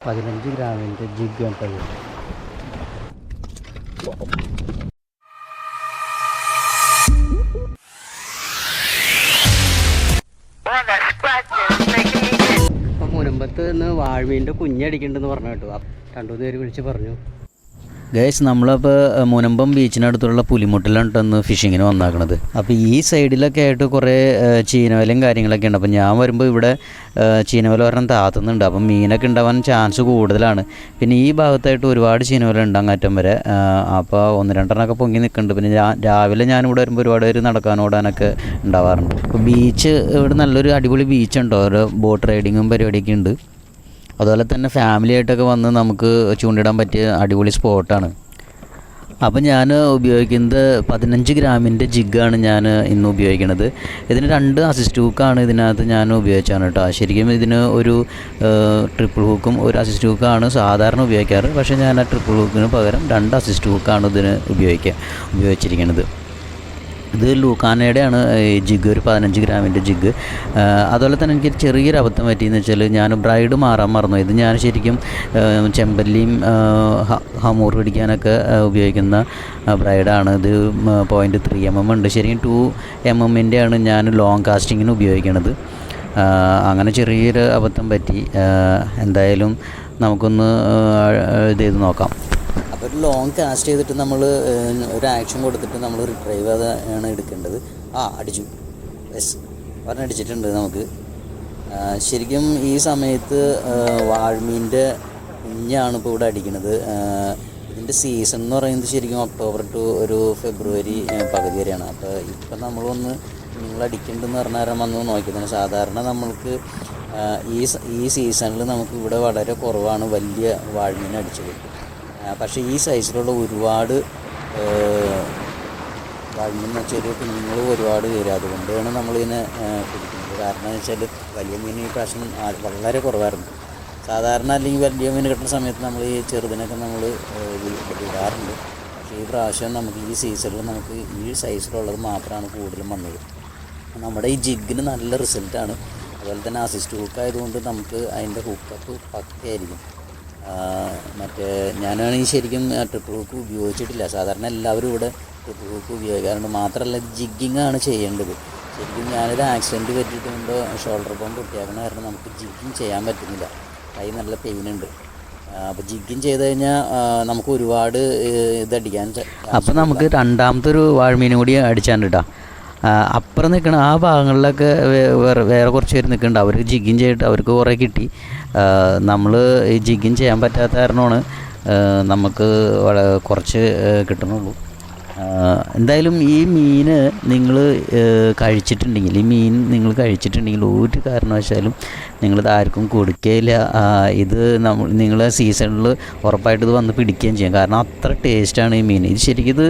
പതിനഞ്ച് ഗ്രാമിന്റെ ജിഗ് കേട്ടത്. അപ്പം മുനമ്പത്ത് നിന്ന് വാഴമീന്റെ കുഞ്ഞടിക്കുന്നുണ്ടെന്ന് പറഞ്ഞു കേട്ടോ രണ്ടു പേര് വിളിച്ച് പറഞ്ഞു ഗൈസ് നമ്മളിപ്പോൾ മുനമ്പം ബീച്ചിനടുത്തുള്ള പുലിമുട്ടിലാണ് ഇന്ന് ഫിഷിങ്ങിന് വന്നാക്കണത്. അപ്പോൾ ഈ സൈഡിലൊക്കെ ആയിട്ട് കുറേ ചീനവലയും കാര്യങ്ങളൊക്കെ ഉണ്ട്. അപ്പോൾ ഞാൻ വരുമ്പോൾ ഇവിടെ ചീനവല ഒരെണ്ണം താത്തുന്നുണ്ട്. അപ്പം മീനൊക്കെ ഉണ്ടാവാൻ ചാൻസ് കൂടുതലാണ്. പിന്നെ ഈ ഭാഗത്തായിട്ട് ഒരുപാട് ചീനവല ഉണ്ട് അങ്ങറ്റം വരെ. അപ്പോൾ ഒന്ന് രണ്ടെണ്ണമൊക്കെ പൊങ്ങി നിൽക്കുന്നുണ്ട്. പിന്നെ രാവിലെ രാവിലെ ഞാനിവിടെ വരുമ്പോൾ ഒരുപാട് പേര് നടക്കാനോടാനൊക്കെ ഉണ്ടാവാറുണ്ട്. അപ്പോൾ ബീച്ച് ഇവിടെ നല്ലൊരു അടിപൊളി ബീച്ചുണ്ടോ ഓരോ ബോട്ട് റൈഡിങ്ങും പരിപാടിയൊക്കെ ഉണ്ട്. അതുപോലെ തന്നെ ഫാമിലി ആയിട്ടൊക്കെ വന്ന് നമുക്ക് ചൂണ്ടിടാൻ പറ്റിയ അടിപൊളി സ്പോട്ടാണ് അപ്പോൾ ഞാൻ ഉപയോഗിക്കുന്നത് പതിനഞ്ച് ഗ്രാമിന്റെ ജിഗാണ് ഞാൻ ഇന്ന് ഉപയോഗിക്കുന്നത് ഇതിന് രണ്ട് അസിസ്റ്റ് ഹൂക്കാണ് ഇതിനകത്ത് ഞാൻ ഉപയോഗിച്ചാണ് കേട്ടോ. ശരിക്കും ഇതിന് ഒരു ട്രിപ്പിൾ ഹൂക്കും ഒരു അസിസ്റ്റ് ഹൂക്കാണ് സാധാരണ ഉപയോഗിക്കാറ്. പക്ഷേ ഞാൻ ആ ട്രിപ്പിൾ ഹൂക്കിന് പകരം രണ്ട് അസിസ്റ്റ് ഹൂക്കാണ് ഇതിന് ഉപയോഗിക്കുക ഉപയോഗിച്ചിരിക്കുന്നത് ഇത് ലൂക്കാനയുടെയാണ് ജിഗ് ഒരു പതിനഞ്ച് ഗ്രാമിന്റെ ജിഗ്. അതുപോലെ തന്നെ എനിക്ക് ചെറിയൊരു അബദ്ധം പറ്റിയെന്ന് വെച്ചാൽ ഞാൻ ബ്രൈഡ് മാറാൻ മറന്നു. ഇത് ഞാൻ ശരിക്കും ചെമ്പല്ലിയും ഹമൂർ പിടിക്കാനൊക്കെ ഉപയോഗിക്കുന്ന ബ്രൈഡാണ്. ഇത് പോയിന്റ് ത്രീ എം എം ഉണ്ട്. ശരിക്കും ടു എം എമ്മിന്റെയാണ് ഞാൻ ലോങ് കാസ്റ്റിങ്ങിന് ഉപയോഗിക്കണത്. അങ്ങനെ ചെറിയൊരു അബദ്ധം പറ്റി. എന്തായാലും നമുക്കൊന്ന് ഇത് ചെയ്ത് നോക്കാം. ഒരു ലോങ് കാസ്റ്റ് ചെയ്തിട്ട് നമ്മൾ ഒരു ആക്ഷൻ കൊടുത്തിട്ട് നമ്മൾ റിട്രൈവ് ആണ് എടുക്കേണ്ടത്. ആ അടിച്ചു. യെസ് പറഞ്ഞടിച്ചിട്ടുണ്ട് നമുക്ക്. ശരിക്കും ഈ സമയത്ത് വാഴ്മീന്റെ കുഞ്ഞാണ് ഇപ്പോൾ ഇവിടെ അടിക്കുന്നത് ഇതിന്റെ സീസൺ എന്ന് പറയുന്നത് ശരിക്കും ഒക്ടോബർ ടു ഒരു ഫെബ്രുവരി പകുതി വരെയാണ്. അപ്പോൾ ഇപ്പം നമ്മളൊന്ന് നിങ്ങൾ അടിക്കുന്നുണ്ടെന്ന് പറഞ്ഞാൽ വന്ന് നോക്കിയതാണ് സാധാരണ നമ്മൾക്ക് ഈ ഈ സീസണിൽ നമുക്ക് ഇവിടെ വളരെ കുറവാണ് വലിയ വാഴമീൻ അടിച്ചു പക്ഷേ ഈ സൈസിലുള്ള ഒരുപാട് വാഴമീൻ വെച്ചാൽ കുഞ്ഞുങ്ങൾ ഒരുപാട് വരും. അതുകൊണ്ടാണ് നമ്മളിതിനെ പിടിക്കുന്നത്. കാരണം എന്ന് വെച്ചാൽ വലിയ മീൻ ഈ പ്രാവശ്യം വളരെ കുറവായിരുന്നു. സാധാരണ അല്ലെങ്കിൽ വലിയ മീൻ കിട്ടുന്ന സമയത്ത് നമ്മൾ ഈ ചെറുതിനൊക്കെ നമ്മൾ വിടാറുണ്ട്. പക്ഷേ ഈ പ്രാവശ്യം നമുക്ക് ഈ സീസണിൽ നമുക്ക് ഈ സൈസിലുള്ളത് മാത്രമാണ് കൂടുതലും വന്നത്. നമ്മുടെ ഈ ജിഗിന് നല്ല റിസൾട്ടാണ് അതുപോലെ തന്നെ അസിസ്റ്റ് ഹുക്ക് ആയതുകൊണ്ട് നമുക്ക് അതിന്റെ ഹുക്കപ്പ് പക്കയായിരിക്കും. മറ്റേ ഞാനാണെങ്കിൽ ശരിക്കും ട്രിപ്പിൾ ഹുക്ക് ഉപയോഗിച്ചിട്ടില്ല. സാധാരണ എല്ലാവരും ഇവിടെ ട്രിപ്പിൾ ഹുക്ക് ഉപയോഗിക്കാറുണ്ട് മാത്രമല്ല ജിഗ്ഗിങ് ആണ് ചെയ്യേണ്ടത്. ശരിക്കും ഞാനൊരു ആക്സിഡന്റ് പറ്റിയിട്ടുണ്ട് ഷോൾഡർ ബോൺ പൊട്ടിയാക്കണ കാരണം നമുക്ക് ജിഗ്ഗിങ് ചെയ്യാൻ പറ്റുന്നില്ല. കൈ നല്ല പെയിൻ ഉണ്ട്. അപ്പോൾ ജിഗ്ഗിങ് ചെയ്ത് കഴിഞ്ഞാൽ നമുക്ക് ഒരുപാട് ഇതടിക്കാൻ അപ്പോൾ നമുക്ക് രണ്ടാമത്തെ ഒരു വാഴമീനും കൂടി അടിച്ചാണ്ട് കേട്ടോ അപ്പുറം നിൽക്കണ ആ ഭാഗങ്ങളിലൊക്കെ വേറെ വേറെ കുറച്ച് പേര് നിൽക്കുന്നുണ്ട് അവർക്ക് ജിഗിൻ ചെയ്തിട്ട് അവർക്ക് കുറേ കിട്ടി. നമ്മൾ ജിഗിൻ ചെയ്യാൻ പറ്റാത്ത കാരണമാണ് നമുക്ക് കുറച്ച് കിട്ടുന്നുള്ളൂ എന്തായാലും ഈ മീൻ നിങ്ങൾ കഴിച്ചിട്ടുണ്ടെങ്കിൽ ഈ മീൻ നിങ്ങൾ കഴിച്ചിട്ടുണ്ടെങ്കിൽ ഒരു കാരണവശാലും നിങ്ങളിത് ആർക്കും കൊടുക്കുകയില്ല ഇത് നമ്മൾ നിങ്ങൾ സീസണിൽ ഉറപ്പായിട്ട് ഇത് വന്ന് പിടിക്കുകയും ചെയ്യും. കാരണം അത്ര ടേസ്റ്റാണ് ഈ മീൻ. ഇത് ശരിക്കും ഇത്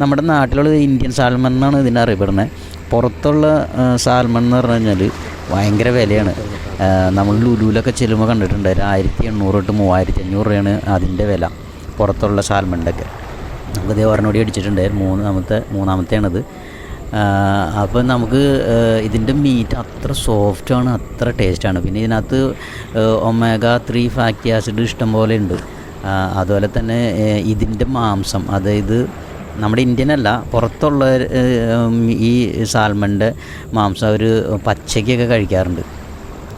നമ്മുടെ നാട്ടിലുള്ള ഇന്ത്യൻ സാൽമൺ എന്നാണ് ഇതിനെ അറിയപ്പെടുന്നത്. പുറത്തുള്ള സാൽമൺ എന്ന് പറഞ്ഞു കഴിഞ്ഞാൽ ഭയങ്കര വിലയാണ്. നമ്മൾ ലുലുവിലൊക്കെ ചെല്ലുമ്പോൾ കണ്ടിട്ടുണ്ട് ഒരു ആയിരത്തി എണ്ണൂറ് തൊട്ട് മൂവായിരത്തി അഞ്ഞൂറ് രൂപയാണ് അതിന്റെ വില പുറത്തുള്ള സാൽമണിന്റെ ഒക്കെ നമുക്ക് ഇതേ ഒരെണ്ണോടി അടിച്ചിട്ടുണ്ട് മൂന്നാമത്തെ മൂന്നാമത്തെയാണത്. അപ്പോൾ നമുക്ക് ഇതിന്റെ മീറ്റ് അത്ര സോഫ്റ്റാണ് അത്ര ടേസ്റ്റാണ് പിന്നെ ഇതിനകത്ത് ഒമേഗ ത്രീ ഫാറ്റി ആസിഡ് ഇഷ്ടം പോലെ ഉണ്ട്. അതുപോലെ തന്നെ ഇതിന്റെ മാംസം. അതായത് നമ്മുടെ ഇന്ത്യൻ അല്ല പുറത്തുള്ള ഈ സാൽമണിന്റെ മാംസം അവർ പച്ചയ്ക്കൊക്കെ കഴിക്കാറുണ്ട്.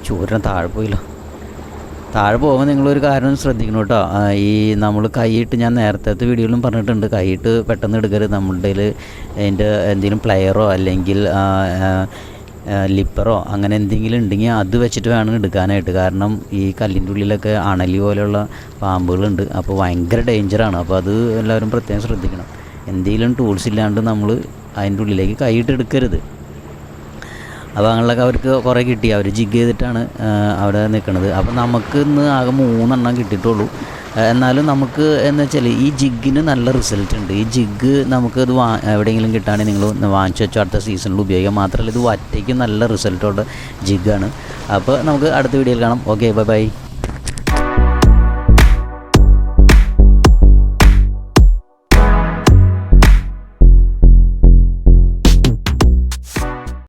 ചൂരനെ താഴെ പോയില്ലോ. താഴെ പോകുമ്പോൾ നിങ്ങളൊരു കാര്യം ശ്രദ്ധിക്കണം കേട്ടോ. ഈ നമ്മൾ കൈയിട്ട് ഞാൻ നേരത്തെ വീഡിയോയിലും പറഞ്ഞിട്ടുണ്ട്. കൈയിട്ട് പെട്ടെന്ന് എടുക്കരുത്. കയ്യിൽ അതിന്റെ എന്തെങ്കിലും പ്ലെയറോ അല്ലെങ്കിൽ ലിപ്പറോ അങ്ങനെ എന്തെങ്കിലും ഉണ്ടെങ്കിൽ അത് വെച്ചിട്ട് വേണം എടുക്കാനായിട്ട്. കാരണം ഈ കല്ലിന്റെ ഉള്ളിലൊക്കെ അണലി പോലെയുള്ള പാമ്പുകളുണ്ട്. അപ്പോൾ ഭയങ്കര ഡേഞ്ചറാണ് അപ്പോൾ അത് എല്ലാവരും പ്രത്യേകം ശ്രദ്ധിക്കണം. എന്തെങ്കിലും ടൂൾസ് ഇല്ലാണ്ട് നമ്മൾ അതിന്റെ ഉള്ളിലേക്ക് കൈയിട്ട് എടുക്കരുത്. അപ്പോൾ അങ്ങനെയൊക്കെ അവർക്ക് കുറേ കിട്ടി. അവർ ജിഗ് ചെയ്തിട്ടാണ് അവിടെ നിൽക്കുന്നത്. അപ്പോൾ നമുക്ക് ഇന്ന് ആകെ മൂന്നെണ്ണം കിട്ടിയിട്ടുള്ളൂ. എന്നാലും നമുക്ക് എന്ന് വെച്ചാൽ ഈ ജിഗിന് നല്ല റിസൾട്ട് ഉണ്ട്. ഈ ജിഗ് നമുക്ക് ഇത് വാ എവിടെയെങ്കിലും കിട്ടുകയാണെങ്കിൽ നിങ്ങൾ ഒന്ന് വാങ്ങിച്ചു വെച്ചോ. അടുത്ത സീസണിൽ ഉപയോഗിക്കാം. മാത്രമല്ല ഇത് വറ്റയ്ക്ക് നല്ല റിസൾട്ടുള്ള ജിഗാണ് അപ്പോൾ നമുക്ക് അടുത്ത വീഡിയോയിൽ കാണാം. Okay bye bye